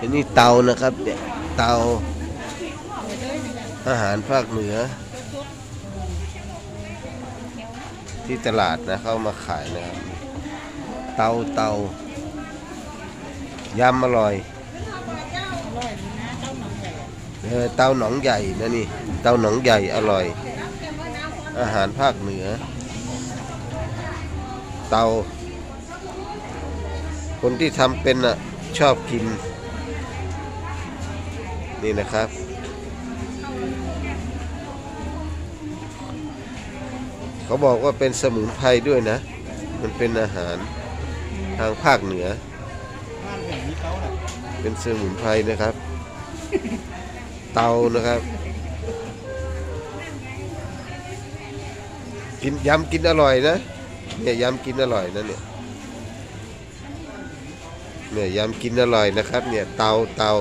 อันนี้เตานะครับเนี่ยเตาอาหารภาคเหนือ ที่ตลาดนะเข้ามาขายนะครับ เตาเตายำอร่อยเออเตาหนองใหญ่นะนี่เตาหนองใหญ่อร่อย อาหารภาคเหนือ เตา คนที่ทำเป็นอะชอบกิน นี่นะครับ เขาบอกว่าเป็นสมุนไพรด้วยนะ มันเป็นอาหารทางภาคเหนือบ้านอย่างนี้เขาน่ะเป็นสมุนไพรนะครับ เตานะครับ กินยำกินอร่อยนะ เนี่ยยำกินอร่อยนะเนี่ยเนี่ยยำกินอร่อยนะครับ เนี่ยเตาเตา